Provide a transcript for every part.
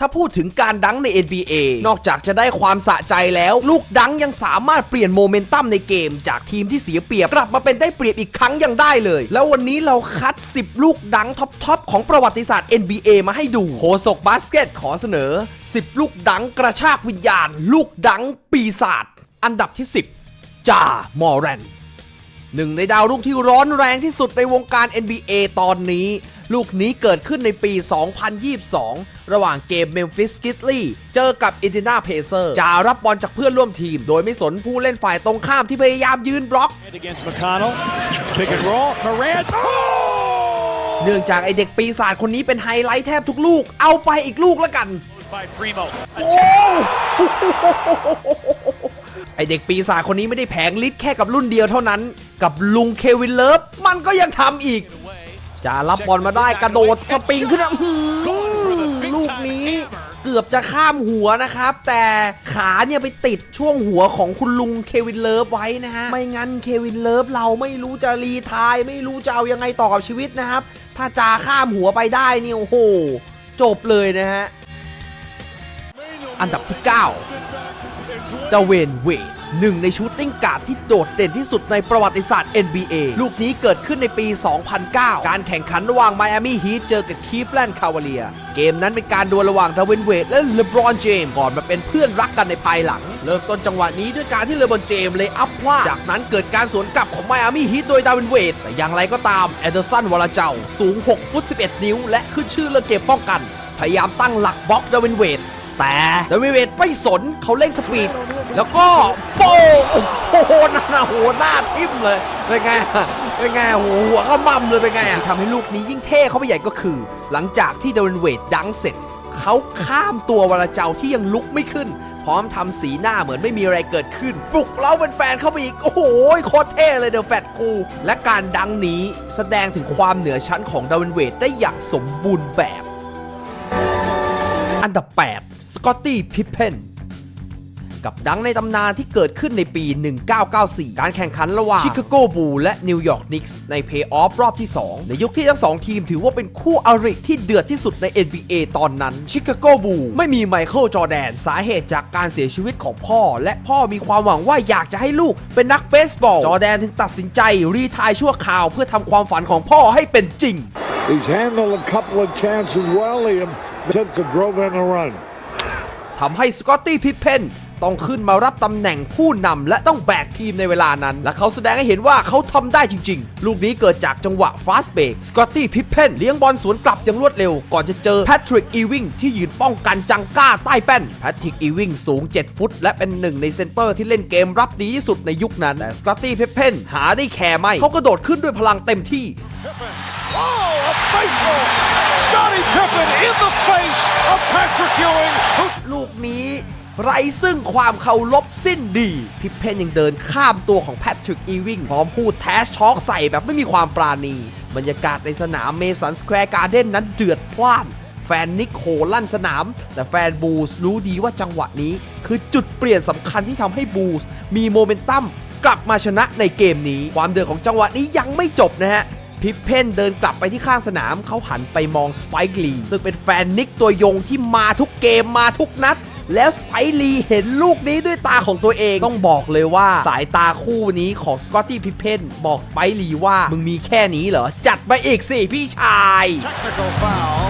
ถ้าพูดถึงการดังใน NBA นอกจากจะได้ความสะใจแล้ว ลูกดังยังสามารถเปลี่ยนโมเมนตัมในเกม จากทีมที่เสียเปรียบกลับมาเป็นได้เปรียบอีกครั้งยังได้เลย แล้ววันนี้เราคัด 10 ลูกดังท็อปๆของประวัติศาสตร์ NBA มาให้ดูโคศกบาสเกตขอเสนอ 10 ลูกดังกระชากวิญญาณ ลูกดังปีศาจอันดับที่ 10จามอร์แรน หนึ่งในดาวรุ่งที่ร้อนแรงที่สุดในวงการ NBA ตอนนี้ ลูกนี้เกิดขึ้นในปี 2022 ระหว่างเกมเมมฟิสกิตลีเจอกับอิน i นาเพเซอร์จะรับบอลจากเพื่อนร่วมทีม โดยไม่สนผู้เล่นฝ่ายตรงข้ามที่พยายามยืนบล็อก against McConnell. Pick and roll. Morant. Oh! เนื่องจากไอเด็กปีศาจคนนี้เป็นไฮไลท์แทบทุกลูก เอาไปอีกลูกแล้วกัน By Primo. โอ้ ไอเด็กปีศาจคนนี้ไม่ได้แผงลิ์แค่กับรุ่นเดียวเท่านั้น กับลุงเควินเลิฟมันก็ยังทำอีก จะรับบอลมาได้กระโดดสปริงขึ้นมาลูกนี้เกือบจะข้ามหัวนะครับ แต่ขาเนี่ยไปติดช่วงหัวของคุณลุงเควินเลิฟไว้นะฮะ ไม่งั้นเควินเลิฟเราไม่รู้จะรีทายไม่รู้จะเอายังไงต่อกับชีวิตนะครับ ถ้าจาข้ามหัวไปได้นี่โอ้โห จบเลยนะฮะ อันดับที่9ดาเวนเวด หนึ่งในชุดนิ่งการ์ดที่โดดเด่นที่สุดในประวัติศาสตร์ NBA ลูกนี้เกิดขึ้นในปี 2009 การแข่งขันระหว่างไมอามี่ฮีทเจอกับคีฟแลนด์คาวาเลีย เกมนั้นเป็นการดวลระหว่างดาเวนเวดและเลบรอนเจมส์ก่อนมาเป็นเพื่อนรักกันในภายหลัง เริ่มต้นจังหวะนี้ด้วยการที่เลบรอนเจมส์เลยอัพพลาด จากนั้นเกิดการสวนกลับของไมอามี่ฮีทโดยดาเวนเวดแต่อย่างไรก็ตามแอนเดอร์สันวอลเจ้าสูง 6 ฟุต 11 นิ้ว และขึ้นชื่อเรื่องเกมป้องกัน พยายามตั้งหลักบล็อกดาวินเวด แต่ดาวินเวดไม่สนเขาเร่งสปีด แล้วก็โป้งโอ้โหนั่นน่ะหัวหน้าทิ่มเลย เป็นไงอะเป็นไงหัวหัวก็มั่มเลยเป็นไงอะที่ทำให้ลูกนี้ยิ่งเท่เข้าไปใหญ่ก็คือ หลังจากที่ดาวินเวดดังเสร็จ เขาข้ามตัววรเจ้าที่ยังลุกไม่ขึ้น พร้อมทำสีหน้าเหมือนไม่มีอะไรเกิดขึ้น ปลุกเราเป็นแฟนเข้าไปอีก โอ้โหโคตรเท่เลยเดอะแฟตกู และการดังนี้แสดงถึงความเหนือชั้นของดาวินเวดได้อย่างสมบูรณ์แบบ อันดับ8 สกอตตี้พิพเพนกับดังในตำนานที่เกิดขึ้นในปี 1994 การแข่งขันระหว่างชิคาโกบูและนิวยอร์กนิกส์ในเพย์ออฟรอบที่ 2 ในยุคที่ทั้งสองทีมถือว่าเป็นคู่อริที่เดือดที่สุดใน NBA ตอนนั้น ชิคาโกบูไม่มีไมเคิลจอร์แดนสาเหตุจากการเสียชีวิตของพ่อ และพ่อมีความหวังว่าอยากจะให้ลูกเป็นนักเบสบอล จอร์แดนถึงตัดสินใจ รีไทายชั่วคราวเพื่อทำความฝันของพ่อให้เป็นจริง He's handled a couple of chances well. He attempted to drove in a run. ทำให้สกอตตี้พิพเพนต้องขึ้นมารับตำแหน่งผู้นำและต้องแบกทีมในเวลานั้น และเขาแสดงให้เห็นว่าเขาทำได้จริง ๆ ลูกนี้เกิดจากจังหวะฟาสเบรกสกอตตี้พิพเพนเลี้ยงบอลสวนกลับอย่างรวดเร็ว ก่อนจะเจอแพทริกอีวิงที่ยืนป้องกันจังก้าใต้แป้นแพทริกอีวิงสูง 7 ฟุต และเป็นหนึ่งในเซนเตอร์ที่เล่นเกมรับดีที่สุดในยุคนั้นแต่สกอตตี้พิพเพนหาได้แคร์ไม่เขากระโดดขึ้นด้วยพลังเต็มที่ Oh, a faithful Scottie Pippen in the face of Patrick Ewing. ลูกนี้ไรซึ่งความเคารพสิ้นดี พิพเพนยังเดินข้ามตัวของแพทริกอีวิงพร้อมพูดแทชช็อกใส่แบบไม่มีความปราณี บรรยากาศในสนามเมสันสแควร์การ์เด้นนั้นเดือดพล่าน แฟนนิกโหลั่นสนาม แต่แฟนบูสรู้ดีว่าจังหวะนี้ คือจุดเปลี่ยนสำคัญที่ทำให้บูสมีโมเมนตัมกลับมาชนะในเกมนี้ ความเดือดของจังหวะนี้ยังไม่จบนะฮะ พิพเพนเดินกลับไปที่ข้างสนาม เขาหันไปมองสไปค์ลีซึ่งเป็นแฟนนิกตัวยงที่มาทุกเกมมาทุกนัด แล้วสไปค์ลีเห็นลูกนี้ด้วยตาของตัวเอง ต้องบอกเลยว่าสายตาคู่นี้ของสกอตตี้พิพเพนบอกสไปค์ลีว่า มึงมีแค่นี้เหรอ จัดมาอีกสิพี่ชาย technical foul.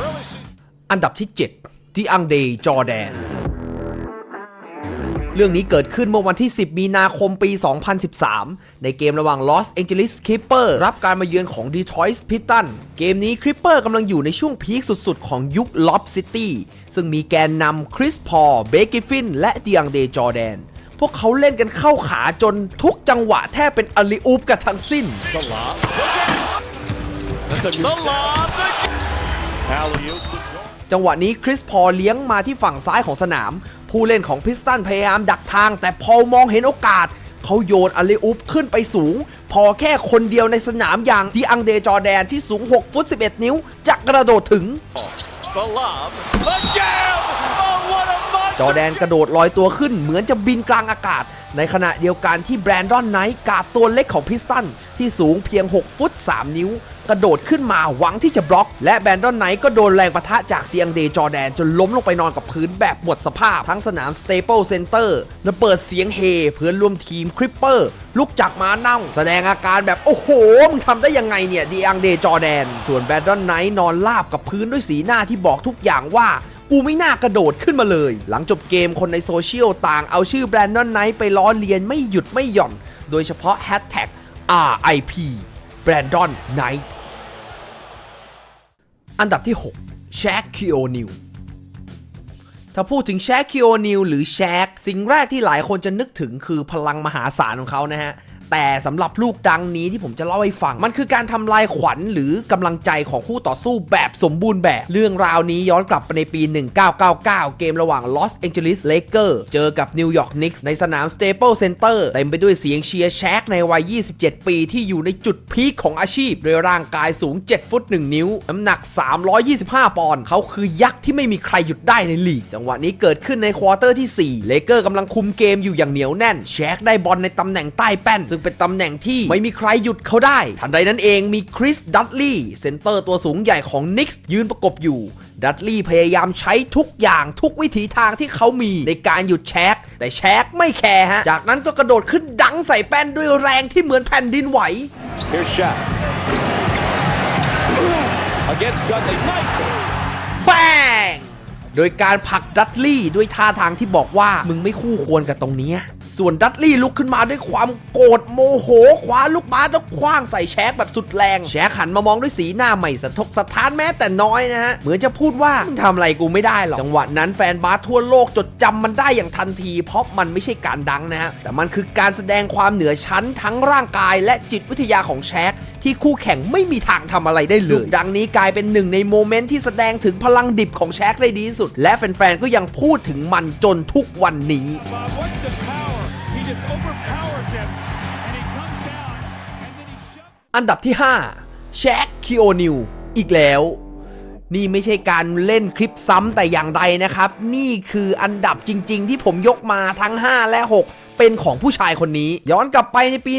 Really see- อันดับที่ 7 ที่อังเดย์จอร์แดน เรื่องนี้เกิดขึ้นเมื่อวันที่ 10 มีนาคมปี 2013 ในเกมระหว่าง Los Angeles Clippers รับการมาเยือนของ Detroit Pistons เกมนี้ Clippers กำลังอยู่ในช่วงพีคสุดๆ ของยุค Lob City ซึ่งมีแกนนำคริสพอลเบกกิฟฟิน และดีอังเดย์จอร์แดน พวกเขาเล่นกันเข้าขาจนทุกจังหวะแทบเป็นอลิอูปกันทั้งสิ้น The lob. That's a the lob. Alley-oop to Joel. จังหวะนี้คริสพอลเลี้ยงมาที่ฝั่งซ้ายของสนาม ผู้เล่นของพิสตันพยายามดักทาง แต่พอลมองเห็นโอกาส เขาโยนอเลอุปขึ้นไปสูง พอแค่คนเดียวในสนามอย่างที่อังเดจอร์แดนที่สูง 6 ฟุต 11 นิ้ว จะกระโดดถึง The lob. Again. Oh, what a monster. จอร์แดนกระโดดลอยตัวขึ้นเหมือนจะบินกลางอากาศ ในขณะเดียวกันที่แบรนดอนไนท์กาดตัวเล็กของพิสตันที่สูงเพียง 6 ฟุต 3 นิ้ว กระโดดขึ้นมาหวังที่จะบล็อก และแบนดอนไนท์ก็โดนแรงปะทะจากเตียงเดจอแดน จนล้มลงไปนอนกับพื้นแบบหมดสภาพทั้งสนามสเตเปิลเซ็นเตอร์ระเบิดเสียงเฮเพื่อนร่วมทีมคริปเปอร์ลุกจากมานั่ง แสดงอาการแบบ โอ้โห มึงทำได้ยังไงเนี่ยดีอังเดจอแดน ส่วนแบนดอนไนท์นอนราบกับพื้นด้วยสีหน้าที่บอกทุกอย่างว่ากูไม่น่ากระโดดขึ้นมาเลย หลังจบเกมคนในโซเชียลต่างเอาชื่อแบรนดอนไนท์ไปล้อเลียนไม่หยุดไม่หย่อน โดยเฉพาะแฮชแท็ก RIP แบรนดอนไนท์ อันดับที่6แชคคิโอนิวถ้าพูดถึงแชคคิโอนิวหรือแชคสิ่งแรกที่หลายคนจะนึกถึงคือพลังมหาศาลของเขานะฮะ แต่สำหรับลูกดังนี้ที่ผมจะเล่าให้ฟัง มันคือการทำลายขวัญหรือกำลังใจของคู่ต่อสู้แบบสมบูรณ์แบบ เรื่องราวนี้ย้อนกลับไปในปี 1999 เกมระหว่าง Los Angeles Lakers เจอกับ New York Knicks ในสนาม Staples Center เต็มไปด้วยเสียงเชียร์แชคในวัย 27 ปีที่อยู่ในจุดพีคของอาชีพด้วยร่างกายสูง 7 ฟุต 1 นิ้ว น้ำหนัก 325 ปอนด์เขาคือยักษ์ที่ไม่มีใครหยุดได้ในลีก จังหวะนี้เกิดขึ้นในควอเตอร์ที่4เลเกอร์กำลังคุมเกมอยู่อย่างเหนียวแน่นแชคได้บอลในตำแหน่งใต้แป้นซึ่งเป็นตำแหน่งที่ไม่มีใครหยุดเขาได้ ทันใดนั้นเองมีคริสดัตลีย์เซนเตอร์ตัวสูงใหญ่ของนิกส์ยืนประกบอยู่ดัตลีย์พยายามใช้ทุกอย่างทุกวิถีทางที่เขามีในการหยุดแชคแต่แชคไม่แคร์ฮะ จากนั้นก็กระโดดขึ้นดังใส่แป้นด้วยแรงที่เหมือนแผ่นดินไหว Here's Shaq. Against Dudley. Mike. แป้งโดยการผลักดัตลี่ด้วยท่าทางที่บอกว่ามึงไม่คู่ควรกับตรงเนี้ย ส่วนดัตลี่ลุกขึ้นมาด้วยความโกรธโมโหคว้าลูกบาสแล้วคว้างใส่แชกแบบสุดแรง แชกหันมามองด้วยสีหน้าไม่สะทกสะท้านแม้แต่น้อยนะฮะ เหมือนจะพูดว่าทำอะไรกูไม่ได้หรอก จังหวะนั้นแฟนบาสทั่วโลกจดจำมันได้อย่างทันที เพราะมันไม่ใช่การดังนะฮะ แต่มันคือการแสดงความเหนือชั้นทั้งร่างกายและจิตวิทยาของแชกที่คู่แข่งไม่มีทางทำอะไรได้เลย ดังนี้กลายเป็นหนึ่งในโมเมนต์ที่แสดงถึงพลังดิบของแชคได้ดีที่สุด และแฟนๆก็ยังพูดถึงมันจนทุกวันนี้ อันดับที่ 5 แชคคิโอนิวอีกแล้วนี่ไม่ใช่การเล่นคลิปซ้ำแต่อย่างใดนะครับ นี่คืออันดับจริง ๆ ที่ผมยกมาทั้ง 5 และ 6 เป็นของผู้ชายคนนี้ ย้อนกลับไปในปี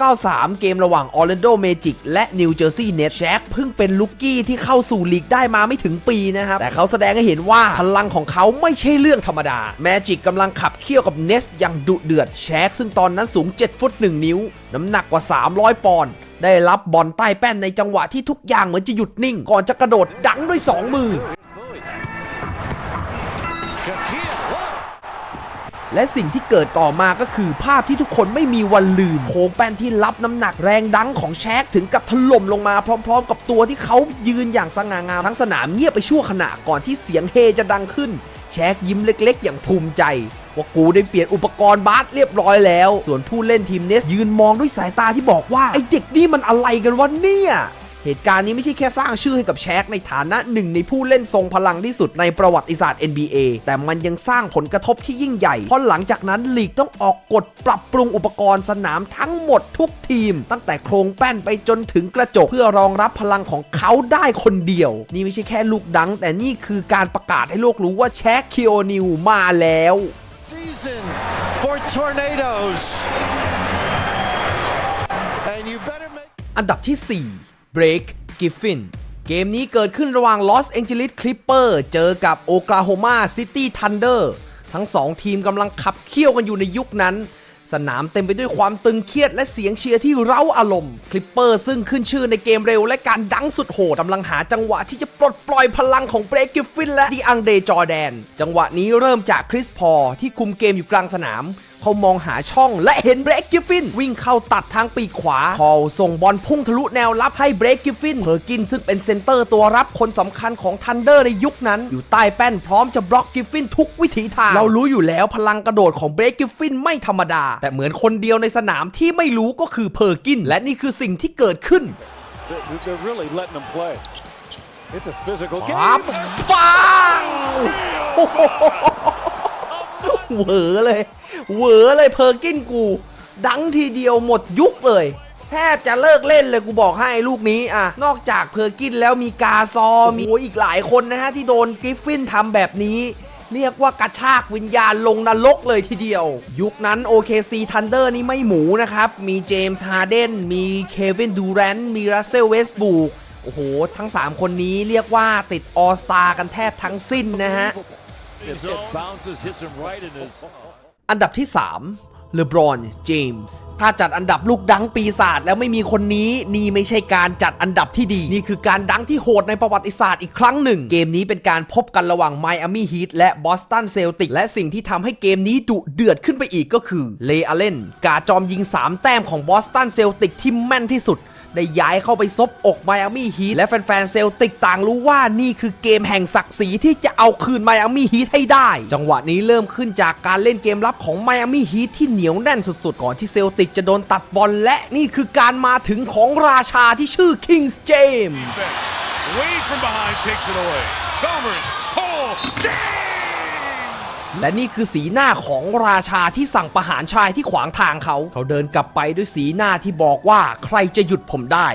1993 เกมระหว่าง Orlando Magic และ New Jersey Nets แชคเพิ่งเป็นลูกกี้ที่เข้าสู่ลีกได้มาไม่ถึงปีนะครับ แต่เขาแสดงให้เห็นว่าพลังของเขาไม่ใช่เรื่องธรรมดา Magic กำลังขับเคี่ยวกับ Nets อย่างดุเดือดแชคซึ่งตอนนั้นสูง 7 ฟุต 1 นิ้ว น้ำหนักกว่า 300 ปอนด์ได้รับบอลใต้แป้นในจังหวะที่ทุกอย่างเหมือนจะหยุดนิ่ง ก่อนจะกระโดดดังด้วย 2 มือ และสิ่งที่เกิดต่อมาก็คือภาพที่ทุกคนไม่มีวันลืมโค้งแป้นที่รับน้ำหนักแรงดังของแชคถึงกับถล่มลงมาพร้อม ๆ กับตัวที่เขายืนอย่างสง่างามทั้งสนามเงียบไปชั่วขณะก่อนที่เสียงเฮจะดังขึ้น แชคยิ้มเล็ก ๆ อย่างภูมิใจว่ากูได้เปลี่ยนอุปกรณ์บาสเรียบร้อยแล้ว ส่วนผู้เล่นทีมเนสยืนมองด้วยสายตาที่บอกว่าไอเด็กนี่มันอะไรกันวะเนี่ย เหตุการณ์นี้ไม่ใช่แค่สร้างชื่อให้กับแชคในฐานะหนึ่งในผู้เล่นทรงพลังที่สุดในประวัติศาสตร์ NBA แต่มันยังสร้างผลกระทบที่ยิ่งใหญ่ เพราะหลังจากนั้นลีกต้องออกกฎปรับปรุงอุปกรณ์สนามทั้งหมดทุกทีม ตั้งแต่โครงแป้นไปจนถึงกระจก เพื่อรองรับพลังของเขาได้คนเดียว นี่ไม่ใช่แค่ลูกดัง แต่นี่คือการประกาศให้โลกรู้ว่าแชคคิโอนิวมาแล้ว Season for tornadoes. And you better make. อันดับที่ 4 Break Griffin เกมนี้เกิดขึ้นระหว่าง Los Angeles Clipper เจอกับ Oklahoma City Thunder ทั้งสองทีมกำลังขับเคี่ยวกันอยู่ในยุคนั้น สนามเต็มไปด้วยความตึงเครียดและเสียงเชียร์ที่เร้าอารมณ์คลิปเปอร์ซึ่งขึ้นชื่อในเกมเร็วและการดังสุดโหดกำลังหาจังหวะที่จะปลดปล่อยพลังของเบรกกิฟฟินและดีอังเดจอแดน จังหวะนี้เริ่มจากคริสพอที่คุมเกมอยู่กลางสนาม เขามองหาช่องและเห็นเบรกกิฟฟิน วิ่งเข้าตัดทางปีกขวาพอลส่งบอลพุ่งทะลุแนวรับให้เบรกกิฟฟินเพอร์กินซึ่งเป็นเซนเตอร์ตัวรับคนสำคัญของทันเดอร์ในยุคนั้น อยู่ใต้แป้นพร้อมจะบล็อกกิฟฟินทุกวิถีทาง เรารู้อยู่แล้วพลังกระโดดของเบรกกิฟฟินไม่ธรรมดา แต่เหมือนคนเดียวในสนามที่ไม่รู้ก็คือเพอร์กิน และนี่คือสิ่งที่เกิดขึ้น They're, they're really letting him play. It's a physical ปั๊บ game. ปังโอ้โหเหวอเลย เหวอเลยเพอร์กินกู ดังทีเดียวหมดยุคเลยแทบจะเลิกเล่นเลยกูบอกให้ลูกนี้อะนอกจากเพอร์กินแล้วมีกาซอมีโออีกหลายคนนะฮะที่โดนกริฟฟินทำแบบนี้ เรียกว่ากระชากวิญญาณลงนรกเลยทีเดียว ยุคนั้น OKC Thunder นี่ไม่หมูนะครับ มีเจมส์ฮาร์เดนมีเควินดูแรนต์มีรัสเซลเวสบูกโอ้โห ทั้ง 3 คนนี้เรียกว่าติดออสตากันแทบทั้งสิ้นนะฮะ อันดับที่3เลบรอนเจมส์ถ้าจัดอันดับลูกดังปีศาจแล้วไม่มีคนนี้นี่ไม่ใช่การจัดอันดับที่ดี นี่คือการดังที่โหดในประวัติศาสตร์อีกครั้งหนึ่ง เกมนี้เป็นการพบกันระหว่างไมอามี่ฮีทและบอสตันเซลติกและสิ่งที่ทำให้เกมนี้ดุเดือดขึ้นไปอีกก็คือเลอาเลนกาจอมยิง 3 แต้มของบอสตันเซลติกที่แม่นที่สุด ได้ย้ายเข้าไปซบอกไมอามี่ฮีทและแฟนๆเซลติกต่างรู้ว่านี่คือเกมแห่งศักดิ์ศรีที่จะเอาคืนไมอามี่ฮีทให้ได้ จังหวะนี้เริ่มขึ้นจากการเล่นเกมรับของไมอามี่ฮีทที่เหนียวแน่นสุดๆ ก่อนที่เซลติกจะโดนตัดบอลและนี่คือการมาถึงของราชาที่ชื่อคิงส์เจมส์ Wade from behind takes it away. Chalmers. Pull. James. และนี่คือสีหน้าของราชาที่สั่งประหารชายที่ขวางทางเขา เขาเดินกลับไปด้วยสีหน้าที่บอกว่าใครจะหยุดผมได้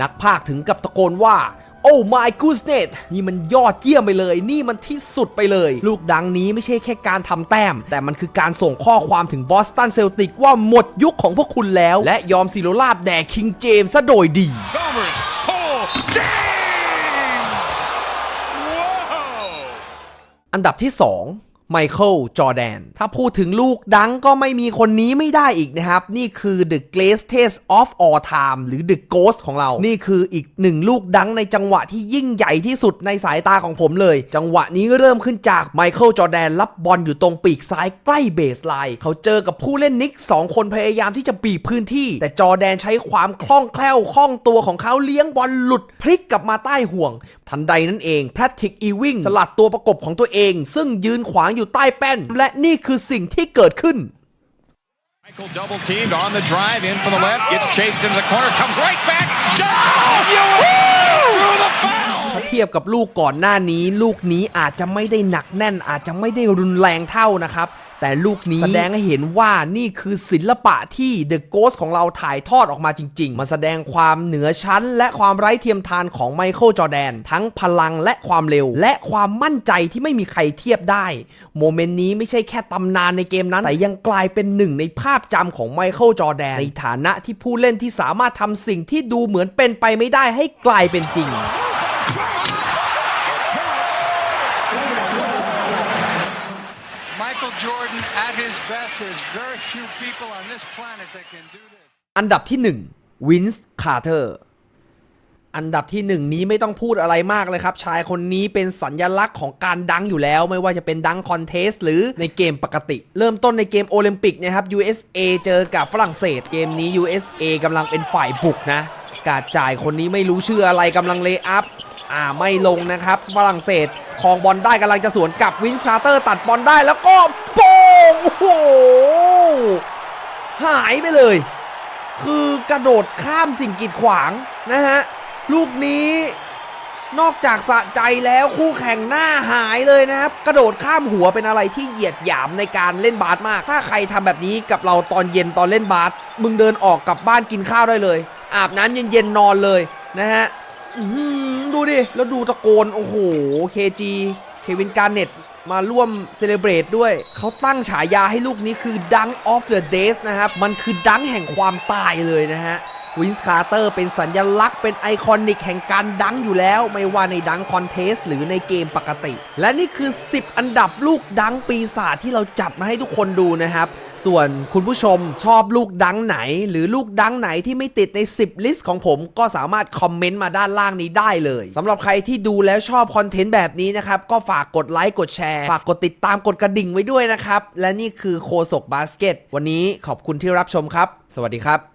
นักพากย์ถึงกับตะโกนว่าโอ้ my goodness นี่มันยอดเยี่ยมไปเลย นี่มันที่สุดไปเลย ลูกดังนี้ไม่ใช่แค่การทำแต้ม แต่มันคือการส่งข้อความถึงบอสตันเซลติกว่าหมดยุคของพวกคุณแล้ว และยอมสิโรลาบแด่คิงเจมส์ซะโดยดี Chalmers. Pull. James. Whoa. อันดับที่ 2 ไมเคิลจอแดน ถ้าพูดถึงลูกดังก็ไม่มีคนนี้ไม่ได้อีกนะครับ นี่คือ The Greatest of All Time หรือ The Ghost ของเรา นี่คืออีกหนึ่งลูกดังในจังหวะที่ยิ่งใหญ่ที่สุดในสายตาของผมเลย จังหวะนี้เริ่มขึ้นจากไมเคิลจอแดนรับบอลอยู่ตรงปีกซ้ายใกล้เบสไลน์เขาเจอกับผู้เล่นนิกสองคนพยายามที่จะบีบพื้นที่ แต่จอแดนใช้ความคล่องแคล่วคล่องตัวของเขาเลี้ยงบอลหลุดพลิกกลับมาใต้ห่วง ทันใดนั่นเองแพทริกอีวิงสลัดตัวประกบของตัวเอง ซึ่งยืนขวางอยู่ใต้แป้น และนี่คือสิ่งที่เกิดขึ้น Michael double teamed on the drive in from the left, gets chased into the corner, comes right back. Down! You through the foul! ถ้าเทียบกับลูกก่อนหน้านี้ ลูกนี้อาจจะไม่ได้หนักแน่น อาจจะไม่ได้รุนแรงเท่านะครับ แต่ลูกนี้แสดงให้เห็นว่านี่คือศิลปะที่ The Ghost ของเราถ่ายทอดออกมาจริง ๆมาแสดงความเหนือชั้น และความไร้เทียมทานของไมเคิลจอแดน ทั้งพลังและความเร็ว และความมั่นใจที่ไม่มีใครเทียบได้ โมเมนต์นี้ไม่ใช่แค่ตำนานในเกมนั้น แต่ยังกลายเป็นหนึ่งในภาพจำของไมเคิลจอแดนในฐานะที่ผู้เล่นที่สามารถทำสิ่งที่ดูเหมือนเป็นไปไม่ได้ให้กลายเป็นจริง Michael Jordan at his best. There's very few people on this planet that can do this. อันดับที่1วินส์คาร์เตอร์อันดับที่1นี้ไม่ต้องพูดอะไรมากเลยครับ ชายคนนี้เป็นสัญญลักษณ์ของการดังอยู่แล้ว ไม่ว่าจะเป็นดังคอนเทสหรือในเกมปกติ เริ่มต้นในเกมโอลิมปิกนะครับ USA เจอกับฝรั่งเศส เกมนี้ USA กำลังเป็นฝ่ายบุกนะ การจ่ายคนนี้ไม่รู้ชื่ออะไรกำลังเลอัพ อ่าไม่ลงนะครับฝรั่งเศสคองบอลได้กำลังจะสวนกลับวินสคาร์เตอร์ตัดบอลได้แล้วก็โป้งโอ้โหหายไปเลย คือกระโดดข้ามสิ่งกีดขวางนะฮะลูกนี้นอกจากสะใจแล้วคู่แข่งหน้าหายเลยนะครับ กระโดดข้ามหัวเป็นอะไรที่เหยียดหยามในการเล่นบาสมาก ถ้าใครทำแบบนี้กับเราตอนเย็นตอนเล่นบาสมึงเดินออกกลับบ้านกินข้าวได้เลย อาบน้ำเย็นๆนอนเลยนะฮะอื ดูดิ แล้วดูตะโกน โอ้โหเคจีเควินการเน็ตมาร่วมเซเลบรตด้วย เขาตั้งฉายาให้ลูกนี้คือ Dunk of the Days นะครับ มันคือดังแห่งความตายเลยนะฮะวินส์คาร์เตอร์เป็นสัญญลักษณ์เป็นไอคอนิกแห่งการดังอยู่แล้ว ไม่ว่าในดังคอนเทสหรือในเกมปกติ และนี่คือ 10 อันดับลูกดังปีศาจที่เราจัดมาให้ทุกคนดูนะครับ ส่วนคุณผู้ชมชอบลูกดังไหน หรือลูกดังไหนที่ไม่ติดใน 10 ลิสต์ของผมก็สามารถคอมเมนต์มาด้านล่างนี้ได้เลยสำหรับใครที่ดูแล้วชอบคอนเทนต์แบบนี้นะครับ ก็ฝากกดไลค์กดแชร์ฝากกดติดตามกดกระดิ่งไว้ด้วยนะครับ และนี่คือโคศกบาสเกตวันนี้ขอบคุณที่รับชมครับ สวัสดีครับ